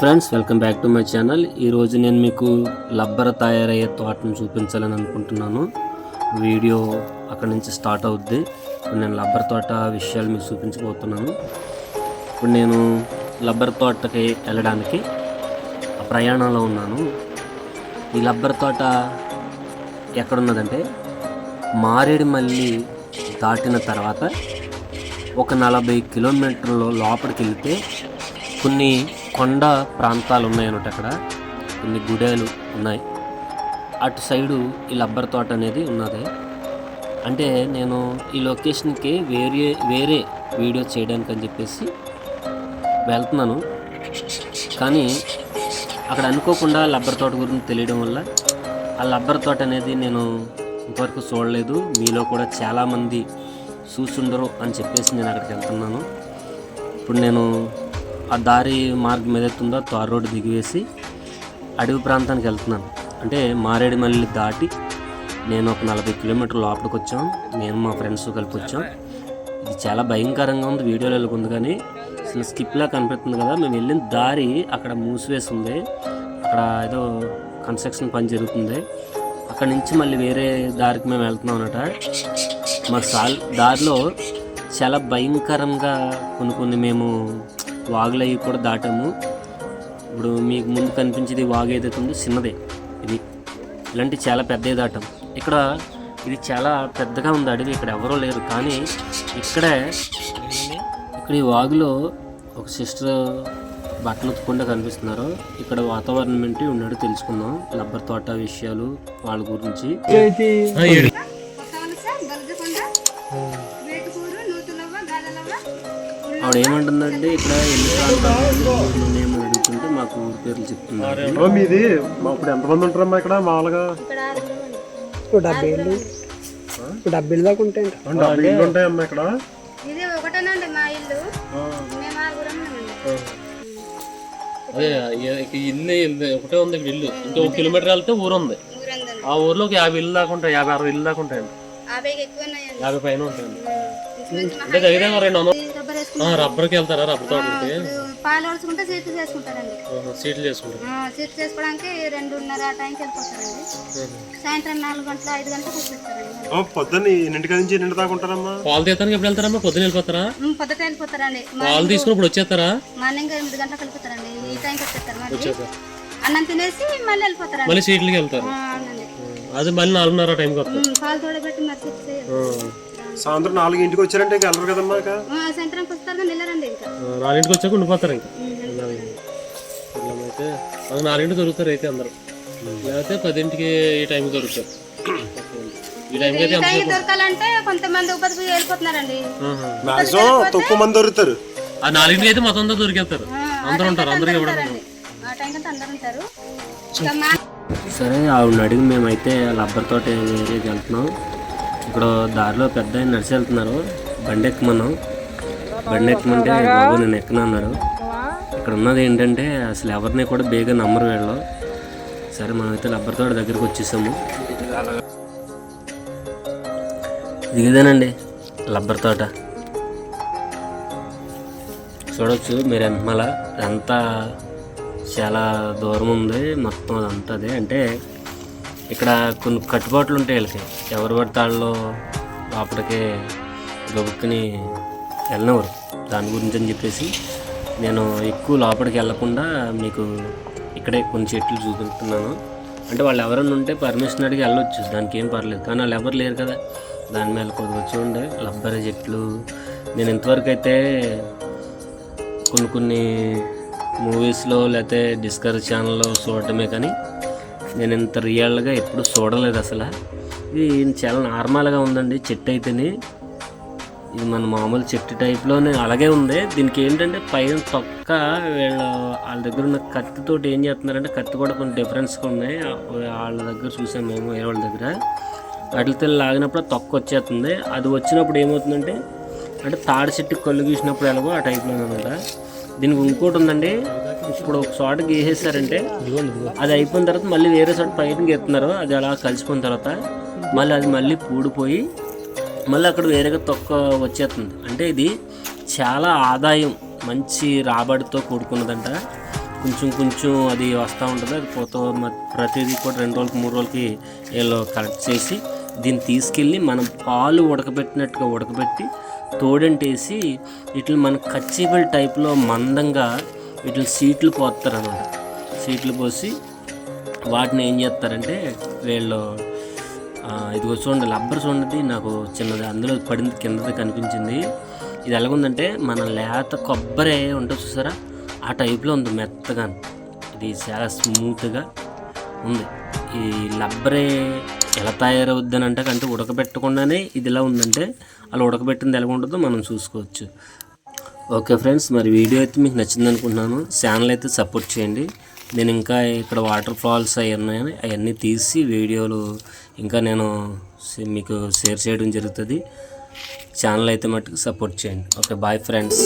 Friends welcome back to my channel ఈరోజు నేను మీకు లబ్బర తయారయ్యే తోటను చూపించాలని అనుకుంటున్నాను. వీడియో అక్కడ నుంచి స్టార్ట్ అవుద్ది. ఇప్పుడు నేను లబ్బర్ తోట విషయాలు మీకు చూపించబోతున్నాను. ఇప్పుడు నేను లబ్బర్ తోటకి వెళ్ళడానికి ప్రయాణంలో ఉన్నాను. ఈ లబ్బర్ తోట ఎక్కడున్నదంటే మారేడుమల్లి దాటిన తర్వాత ఒక నలభై కిలోమీటర్ల లోపలికి వెళ్తే కొన్ని కొండ ప్రాంతాలు ఉన్నాయన్నమాట అక్కడ. కొన్ని గుడేలు ఉన్నాయి. అటు సైడు ఈ లబ్బర్ తోట అనేది ఉన్నది. అంటే నేను ఈ లొకేషన్కి వేరే వేరే వీడియో చేయడానికి అని చెప్పేసి వెళ్తున్నాను. కానీ అక్కడ అనుకోకుండా లబ్బర్ తోట గురించి తెలియడం వల్ల ఆ లబ్బర్ తోట అనేది నేను ఇంతవరకు చూడలేదు. మీలో కూడా చాలామంది చూసుండరు అని చెప్పేసి నేను అక్కడికి వెళ్తున్నాను. ఇప్పుడు నేను ఆ దారి మార్గం ఏదైతుందో తార్ రోడ్డు దిగివేసి అడవి ప్రాంతానికి వెళ్తున్నాను. అంటే మారేడుమల్లి దాటి నేను ఒక నలభై కిలోమీటర్ల లోపలికి వచ్చాం. నేను మా ఫ్రెండ్స్ కలిపి వచ్చాం. ఇది చాలా భయంకరంగా ఉంది. వీడియోలో వెళ్ళకుంది కానీ చిన్న స్కిప్లా కనిపిస్తుంది కదా. మేము వెళ్ళిన దారి అక్కడ మూసివేసి ఉంది అక్కడ ఏదో కన్స్ట్రక్షన్ పని జరుగుతుంది. అక్కడ నుంచి మళ్ళీ వేరే దారికి మేము వెళ్తున్నాం అనమాట మాకు సాల్ దారిలో చాలా భయంకరంగా కొన్ని కొన్ని మేము వాగులు అవి కూడా దాటాము. ఇప్పుడు మీకు ముందు కనిపించేది వాగు ఏదైతే ఉందో చిన్నదే ఇది. ఇలాంటి చాలా పెద్దవి దాటాం. ఇక్కడ ఇది చాలా పెద్దగా ఉంది అడవి ఇక్కడ ఎవరూ లేరు. కానీ ఇక్కడే ఇక్కడ ఈ వాగులో ఒక సిస్టర్ బట్టలు ఉతుక్కుండా కనిపిస్తున్నారు. ఇక్కడ వాతావరణం ఏంటి ఉన్నాడు తెలుసుకుందాం. లబ్బర్ తోట విషయాలు వాళ్ళ గురించి. ఆవిడ ఏమంటుందంటే ఇక్కడ ఎన్ని ప్రాంతాలు ఉన్నాయేమో అడుగుతుంటే మాకు ఊరి పేర్లు చెప్తున్నారు. మీది? మా ఇప్పుడు ఎంతమంది ఉంటారమ్మా ఇక్కడ మామూలుగా? ఇక్కడ ఆరు మంది. ఇప్పుడు డెబ్బై ఇప్పుడు డెబ్బై ఏళ్ళు దాకా ఉంటాయండి అంటే డెబ్బై ఇళ్ళు ఉంటాయమ్మా ఇక్కడ. ఇది ఒకటేనండి మా ఇల్లు? మేము ఆరుగురం ఉన్నామండి. అదే ఇల్లు ఇల్లు ఒకటే ఉంది ఇక్కడ ఇల్లు. ఇంకా ఒక కిలోమీటర్ వెళ్తే ఊరు ఉంది. ఆ ఊర్లో ఒక యాభై ఇల్లు దాకా ఉంటాయి యాభై అరవై ఇల్లు దాకా ఉంటాయండి. యాభై పైన ఉంటాయండి. అంటే దగ్గర రెండు వందలు రబ్బర్ ఆ, వేసుకుంటారు. రబ్బర్కి వెళ్తారా? రబ్బర్ తోటలకి? పాలు వడుచుకుంటే సీట్లు చేసుకుంటారండి. సీట్లు చేసుకుంటారు. ఆ, సీట్లు చేసుకోవడానికి రెండున్నర ఆ టైంకి వెళ్ళిపోతారండి. సాయంత్రం నాలుగు గంటల ఐదు గంటలకు వచ్చేస్తారండి. పొద్దున్న ఎన్నింటి నుంచి ఎన్నింటి దాకా ఉంటారమ్మా? పాలు తీయడానికి ఎప్పుడు వెళ్తారమ్మా? పొద్దున వెళ్ళిపోతారా? పొద్దుట వెళ్ళిపోతారండి. పాలు తీసుకుని ఇప్పుడు వచ్చేస్తారా? మార్నింగ్ ఎనిమిది గంటలకు వెళ్ళిపోతారండి. ఈ టైంకి వచ్చేస్తారు అన్నం తినేసి మళ్ళీ వెళ్ళిపోతారండి. మళ్ళీ సీట్లకి వెళ్తారు. అది మళ్ళీ నాలుగున్నర టైంకి వస్తారు. పాలు తోడబెట్టి మరి. సాయంత్రం నాలుగింటికి వచ్చారంటే ఇక వెళ్ళరు కదమ్మా ఇక. వస్తారు వెళ్ళరండి ఇంకా. నాలుగింటికి వచ్చాక ఉండిపోతారు ఇంకా. అయితే అది నాలుగింటికి దొరుకుతారు అయితే అందరూ. లేకపోతే పదింటికి ఈ టైంకి దొరుకుతారు. దొరకాలంటే కొంతమంది ఉపాధి వెళ్ళిపోతున్నారండి. తక్కువ మంది దొరుకుతారు. ఆ నాలుగింటికి అయితే మొత్తం దొరికేస్తారు. అందరూ ఉంటారు ఇవ్వడం అందరూ సరే ఆవిడని అడిగి మేమైతే లబ్బర్ తోట ఏరియాకి వెళ్తున్నాం. ఇక్కడ దారిలో పెద్ద ఆయన నడిచి వెళ్తున్నారు. బండి ఎక్కమన్నాం బండి ఎక్కమంటే బాబు నేను ఎక్కను అన్నాడు ఇక్కడ ఉన్నది ఏంటంటే అసలు ఎవరిని కూడా బేగా నమ్మరు వీళ్ళు. సరే మనమైతే లబ్బర్ తోట దగ్గరికి వచ్చేసాము. ఇదేనండి లబ్బర్ తోట. చూడొచ్చు మీరు ఎంతమల ఎంత చాలా దూరం ఉంది మొత్తం అదంతా అదే. అంటే ఇక్కడ కొన్ని కట్టుబాట్లు ఉంటాయి వీళ్ళకి. ఎవరు పడితే వాళ్ళు లోపలికి గబుక్కుని వెళ్ళినవారు దాని గురించి అని చెప్పేసి నేను ఎక్కువ లోపలికి వెళ్ళకుండా మీకు ఇక్కడే కొన్ని చెట్లు చూపిస్తున్నాను. అంటే వాళ్ళు ఎవరైనా ఉంటే పర్మిషన్ అడిగి వెళ్ళొచ్చు. దానికి ఏం పర్లేదు. కానీ వాళ్ళు ఎవరు లేరు కదా. దాని మీద కొద్దిగా చూడండి లబ్బరి చెట్లు. నేను ఇంతవరకు అయితే కొన్ని కొన్ని మూవీస్లో లేకపోతే డిస్కవరీ ఛానల్లో చూడటమే కానీ నేను ఇంత రియల్గా ఎప్పుడు చూడలేదు అసలు. ఇది చాలా నార్మల్గా ఉందండి చెట్టు అయితేనే. ఇది మన మామూలు చెట్టు టైప్లోనే అలాగే ఉంది. దీనికి ఏంటంటే పైన తొక్క వీళ్ళ వాళ్ళ దగ్గర ఉన్న కత్తితోటి ఏం చేస్తున్నారంటే కత్తి కూడా కొన్ని డిఫరెన్స్గా ఉన్నాయి. వాళ్ళ దగ్గర చూసాం మేము వేరే వాళ్ళ దగ్గర. వాటితో లాగినప్పుడు తొక్క వచ్చేస్తుంది. అది వచ్చినప్పుడు ఏమవుతుందంటే అంటే తాడి చెట్టు కళ్ళు గీసినప్పుడు ఎలాగో ఆ టైప్లో అనమాట దీనికి ఇంకోటి ఉందండి ఇప్పుడు ఒక చోట గీసేసారంటే అది అయిపోయిన తర్వాత మళ్ళీ వేరే చోట పైన గీస్తున్నారు. అది అలా కలిసిపోయిన తర్వాత మళ్ళీ అది మళ్ళీ పూడిపోయి మళ్ళీ అక్కడ వేరేగా తొక్క వచ్చేస్తుంది. అంటే ఇది చాలా ఆదాయం. మంచి రాబడితో కూడుకున్నదంట. కొంచెం కొంచెం అది వస్తూ ఉంటుంది. అది పోతూ మ- ప్రతిదీ కూడా రెండు రోజులకి మూడు రోజులకి వీళ్ళు కలెక్ట్ చేసి దీన్ని తీసుకెళ్ళి మనం పాలు ఉడకబెట్టినట్టుగా ఉడకబెట్టి తోడంటేసి ఇట్లా మన కచ్చిబుల్ టైప్లో మందంగా వీటిని సీట్లు పోస్తారన్నమాట సీట్లు పోసి వాటిని ఏం చేస్తారంటే వీళ్ళు ఇదిగో చూడండి లబ్బర్ చూడండి నాకు చిన్నది అందులో పడింది కిందది కనిపించింది. ఇది ఎలాగుందంటే మన లేత కొబ్బరి ఉంటుంది చూసారా? ఆ టైప్లో ఉంది మెత్తగా. ఇది చాలా స్మూత్గా ఉంది. ఈ లబ్బరే ఎలా తయారవుద్దని అంటే అంటే ఉడకబెట్టకుండానే ఇది ఎలా ఉందంటే అలా ఉడకబెట్టింది ఎలా ఉంటుందో మనం చూసుకోవచ్చు. ఓకే ఫ్రెండ్స్ మరి వీడియో అయితే మీకు నచ్చింది అనుకుంటున్నాను. ఛానల్ అయితే సపోర్ట్ చేయండి. నేను ఇంకా ఇక్కడ వాటర్ ఫాల్స్ అవి ఉన్నాయి అవన్నీ తీసి వీడియోలు ఇంకా నేను మీకు షేర్ చేయడం జరుగుతుంది. ఛానల్ అయితే మట్టుకు సపోర్ట్ చేయండి. Okay bye friends